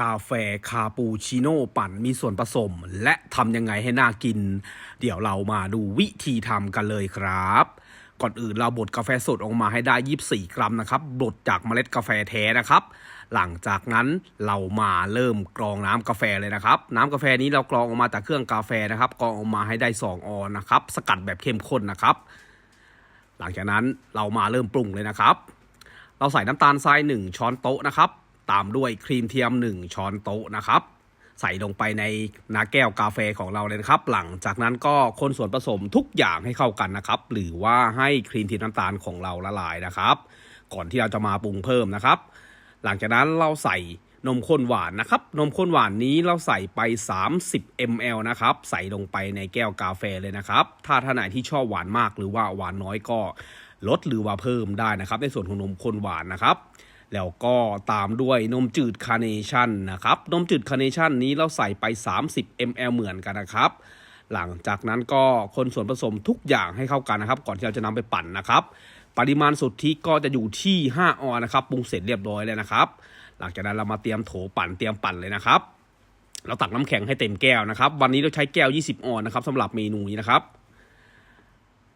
กาแฟคาปูชิโน่ปั่นมีส่วนผสม และทำยังไงให้น่ากิน เดี๋ยวเรามาดูวิธีทำกันเลยครับ ก่อนอื่นเราบดกาแฟสดออกมาให้ได้ 24 กรัมนะครับบดจากเมล็ดกาแฟแท้นะครับ หลังจากนั้นเรามาเริ่มกรองน้ำกาแฟเลยนะครับ น้ำกาแฟนี้เรากรองออกมาจากเครื่องกาแฟนะครับกรองออกมาให้ได้ 2 ออนนะครับ สกัดแบบเข้มข้นนะครับ หลังจากนั้นเรามาเริ่มปรุงเลยนะครับ เราใส่น้ำตาลทราย 1 ช้อนโต๊ะนะครับ ตามด้วยครีมเทียม 1 ช้อนโต๊ะนะครับ ใส่ลงไปในน้ำแก้วกาแฟของเราเลยนะครับ หลังจากนั้นก็คนส่วนผสมทุกอย่างให้เข้ากันนะครับ หรือว่าให้ครีมเทียมน้ำตาลของเราละลายนะครับ ก่อนที่เราจะมาปรุงเพิ่มนะครับ หลังจากนั้นเราใส่นมข้นหวานนะครับ นมข้นหวานนี้เราใส่ไป 30 ml นะครับ ใส่ลงไปในแก้วกาแฟเลยนะครับ ถ้าท่านไหนที่ชอบหวานมากหรือว่าหวานน้อยก็ลดหรือว่าเพิ่มได้นะครับ ในส่วนของนมข้นหวานนะครับ แล้วก็ตามด้วยนมจืดคาร์เนชั่นนะครับนมจืดคาร์เนชั่นนี้เราใส่ไป 30 ml เหมือนกันนะครับหลังจากนั้นก็คนส่วนผสมทุกอย่างให้เข้ากันนะครับ ก่อนที่เราจะนำไปปั่นนะครับ ปริมาณสุทธิก็จะอยู่ที่ 5 ออนนะครับปรุงเสร็จเรียบร้อยเลยนะครับ หลังจากนั้นเรามาเตรียมโถปั่นเตรียมปั่นเลยนะครับ เราตักน้ำแข็งให้เต็มแก้วนะครับ วันนี้เราใช้แก้ว 20 ออนนะครับสำหรับเมนูนี้นะครับ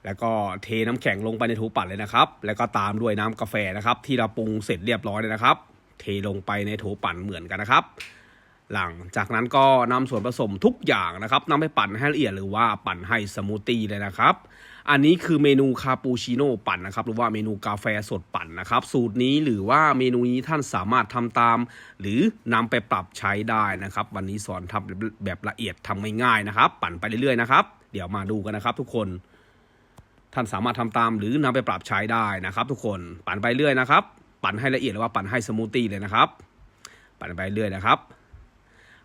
แล้วก็เทน้ำแข็งลงไปในโถปั่นเลยนะครับ แล้วก็ตามด้วยน้ำกาแฟนะครับ ที่เราปรุงเสร็จเรียบร้อยเลยนะครับ เทลงไปในโถปั่นเหมือนกันนะครับ หลังจากนั้นก็นำส่วนผสมทุกอย่างนะครับนำไปปั่นให้ละเอียดหรือว่าปั่นให้สมูทตี้เลยนะครับ อันนี้คือเมนูคาปูชิโน่ปั่นนะครับ หรือว่าเมนูกาแฟสดปั่นนะครับ สูตรนี้หรือว่าเมนูนี้ท่านสามารถทำตาม หรือนำไปปรับใช้ได้นะครับ วันนี้สอนทำแบบละเอียดทำง่ายๆนะครับ ปั่นไปเรื่อยๆนะครับ เดี๋ยวมาดูกันนะครับทุกคน ท่านสามารถทำตามหรือนำไปปรับใช้ได้นะครับ ทุกคนปั่นไปเรื่อยนะครับ ปั่นให้ละเอียดหรือว่าปั่นให้สมูทตี้เลยนะครับ ปั่นไปเรื่อยนะครับ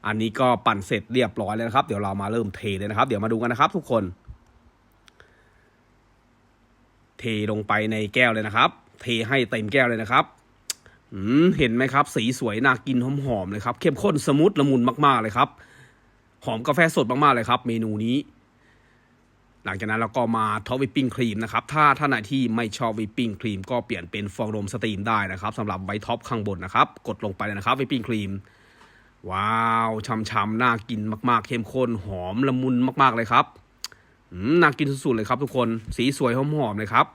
อันนี้ก็ปั่นเสร็จเรียบร้อยแล้วนะครับ เดี๋ยวเรามาเริ่มเทเลยนะครับ เดี๋ยวมาดูกันนะครับ ทุกคน เทลงไปในแก้วเลยนะครับ เทให้เต็มแก้วเลยนะครับเห็นไหมครับ สีสวยน่ากินหอมๆเลยครับ เข้มข้นสมูทละมุนมากๆเลยครับ หอมกาแฟสดมากๆเลยครับ เมนูนี้ หลังจากนั้นเราก็มาท็อปวิปปิ้งครีมนะครับ ถ้าท่านไหนที่ไม่ชอบวิปปิ้งครีมก็เปลี่ยนเป็นฟองนมสตรีมได้นะครับสำหรับไวท์ท็อปข้างบนนะครับ กดลงไปเลยนะครับวิปปิ้งครีม ว้าวช่ำๆน่ากินมากๆเข้มข้นหอมละมุนมาก ๆเลยครับน่ากินสุดๆเลยครับทุกคนสีสวยหอมๆเลยครับ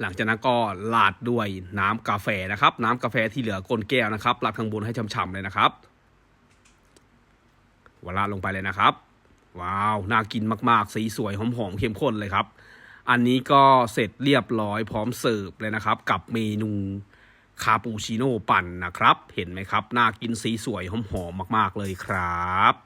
หลังจากนั้นก็ลาดด้วยน้ำกาแฟนะครับ น้ำกาแฟที่เหลือก้นแก้วนะครับลาดข้างบนให้ช่ำๆเลยนะครับวลาดลงไปเลยนะครับ ว้าว น่ากินมาก ๆ สีสวยหอมๆเข้มข้นเลยครับ อันนี้ก็เสร็จเรียบร้อยพร้อมเสิร์ฟเลยนะครับ กับเมนูคาปูชิโน่ปั่นนะครับ เห็นไหมครับ น่ากินสีสวยหอมๆมาก ๆ เลยครับ